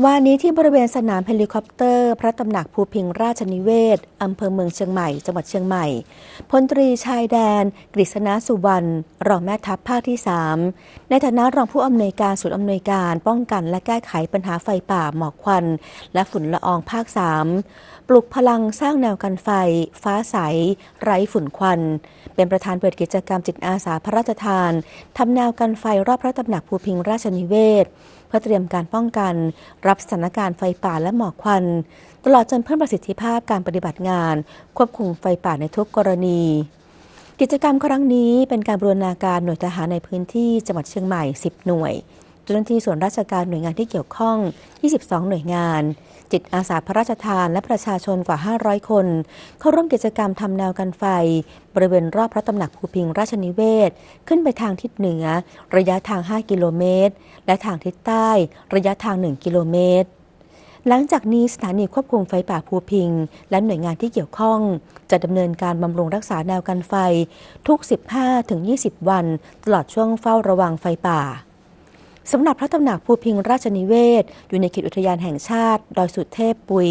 วันนี้ที่บริเวณสนามเฮลิคอปเตอร์ พระตำหนักภูพิงราชนิเวศ อำเภอเมืองเชียงใหม่ จังหวัดเชียงใหม่ พลตรีชายแดน กฤษณสุวรรณ รองแม่ทัพภาคที่ 3 ในฐานะรองผู้อำนวยการศูนย์อำนวยการป้องกันและแก้ไขปัญหาไฟป่าหมอกควัน และฝุ่นละอองภาค 3 ปลุกพลังสร้างแนวกันไฟ ฟ้าใส ไร้ฝุ่นควัน เป็นประธานเปิดกิจกรรมจิตอาสาพระราชทานทำแนวกันไฟรอบพระตำหนักภูพิงราชนิเวศ เพื่อเตรียมการป้องกันรับสถานการณ์ไฟป่าและหมอกควัน ตลอดจนเพิ่มประสิทธิภาพการปฏิบัติงาน ควบคุมไฟป่าในทุกกรณี กิจกรรมครั้งนี้เป็นการบรูรณาการหน่วยทหารในพื้นที่จังหวัดเชียงใหม่ 10 หน่วย เจ้าหน้าที่ส่วนราชการหน่วยงานที่เกี่ยวข้อง 22 หน่วยงาน จิตอาสาพระราชทานและประชาชนกว่า 500 คน เข้าร่วมกิจกรรมทำแนวกันไฟ บริเวณรอบพระตำหนักภูพิงราชนิเวศ ขึ้นไปทางทิศเหนือ ระยะทาง 5 กิโลเมตร และทางทิศใต้ ระยะทาง 1 กิโลเมตรหลังจากนี้สถานีควบคุมไฟป่าภูพิง และหน่วยงานที่เกี่ยวข้อง จะดำเนินการบำรุงรักษาแนวกันไฟ ทุก 15-20 วัน ตลอดช่วงเฝ้าระวังไฟป่า สำหรับพระตำหนักภูพิงราชนิเวศ อยู่ในเขตอุทยานแห่งชาติ ดอยสุเทพปุย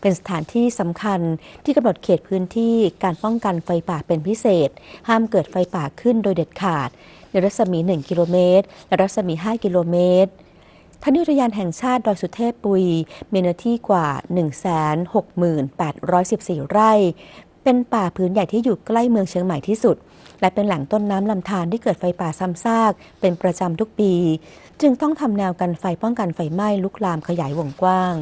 เป็นสถานที่สำคัญที่กำหนดเขตพื้นที่การป้องกันไฟป่าเป็นพิเศษ ห้ามเกิดไฟป่าขึ้นโดยเด็ดขาด ในรัศมี 1 กิโลเมตร และรัศมี 5 กิโลเมตรท่างอุทยานแห่งชาติดอยสุเทพปุยมีเนื้อที่กว่า 168,14 ไร่ เป็นป่าพื้นใหญ่ที่อยู่ใกล้เมืองเชียงใหม่ที่สุด และเป็นแหล่งต้นน้ำลำธารที่เกิดไฟป่าซ้ำซาก เป็นประจำทุกปี จึงต้องทำแนวกันไฟป้องกันไฟไหม้ลุกลามขยายวงกว้าง